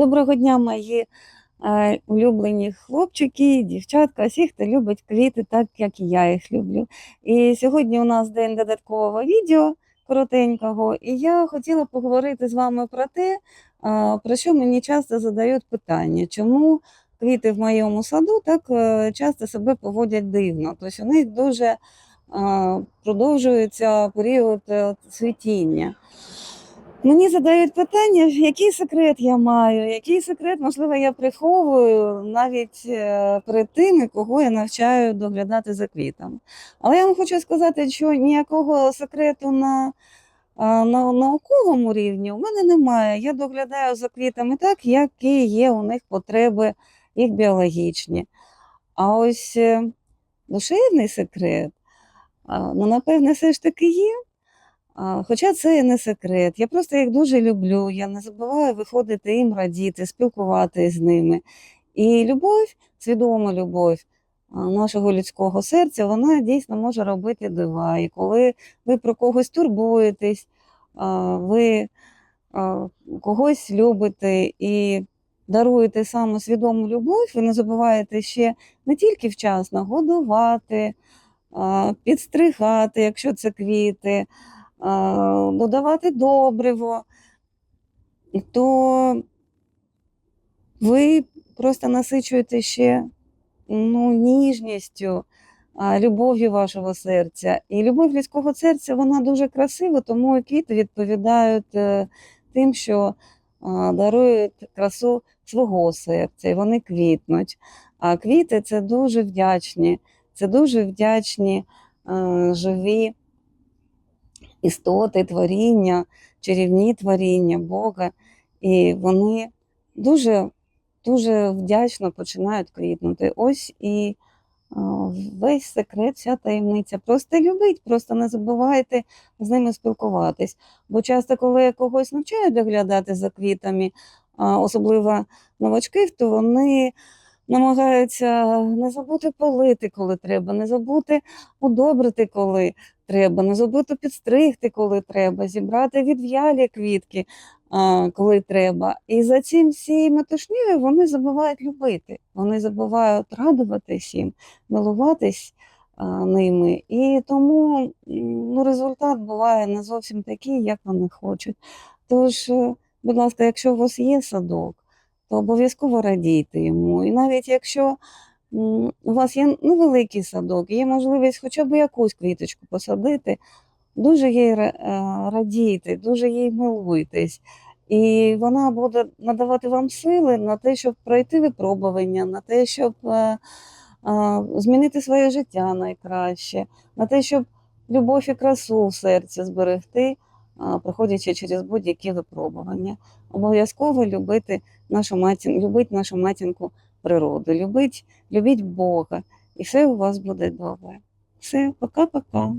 Доброго дня, мої е, улюблені хлопчики, дівчатка, всі, хто любить квіти, так як і я їх люблю. І сьогодні у нас день додаткового відео коротенького, і я хотіла поговорити з вами про те, про що мені часто задають питання, чому квіти в моєму саду так е, часто себе поводять дивно. Тобто у них дуже продовжується період е, цвітіння. Мені задають питання, який секрет я маю, який секрет, можливо, я приховую навіть е, перед тими, кого я навчаю доглядати за квітами. Але я вам хочу сказати, що ніякого секрету на, на науковому рівні у мене немає. Я доглядаю за квітами так, які є у них потреби, їх біологічні. А ось е, душевний секрет, ну, напевне, все ж таки є. Хоча це і не секрет. Я просто їх дуже люблю. Я не забуваю виходити їм радіти, спілкуватися з ними. І любов, свідома любов нашого людського серця, вона дійсно може робити дива. І коли ви про когось турбуєтесь, ви когось любите і даруєте саме свідому любов, ви не забуваєте ще не тільки вчасно годувати, підстригати, якщо це квіти додавати добриво, то ви просто насичуєте ще ну, ніжністю, любов'ю вашого серця. І любов людського серця вона дуже красива, тому квіти відповідають е, тим, що дарують красу свого серця, і вони квітнуть. А квіти це дуже вдячні, це дуже вдячні е, живі істоти, творіння, чарівні творіння Бога, і вони дуже, дуже вдячно починають квітнути. Ось і весь секрет, вся таємниця. Просто любіть, просто не забувайте з ними спілкуватись. Бо часто, коли я когось навчаю доглядати за квітами, особливо новачків, то вони намагаються не забути полити, коли треба, не забути удобрити, коли треба, не забути підстригти, коли треба, зібрати відв'ялі квітки, коли треба. І за цим всією метушнею вони забувають любити, вони забувають радуватись їм, милуватись ними. І тому ну, результат буває не зовсім такий, як вони хочуть. Тож, е, будь ласка, якщо у вас є садок, то обов'язково радійте йому. І навіть якщо у вас є невеликий садок, є можливість хоча б якусь квіточку посадити, дуже їй е, радійте, дуже їй милуйтесь. І вона буде надавати вам сили на те, щоб пройти випробування, на те, щоб е, е, змінити своє життя найкраще, на те, щоб любов і красу в серці зберегти, проходячи через будь-які випробування. Обов'язково любити нашу матінку, любить нашу матінку природу, любить, любіть Бога, і все у вас буде добре. Все, пока-пока.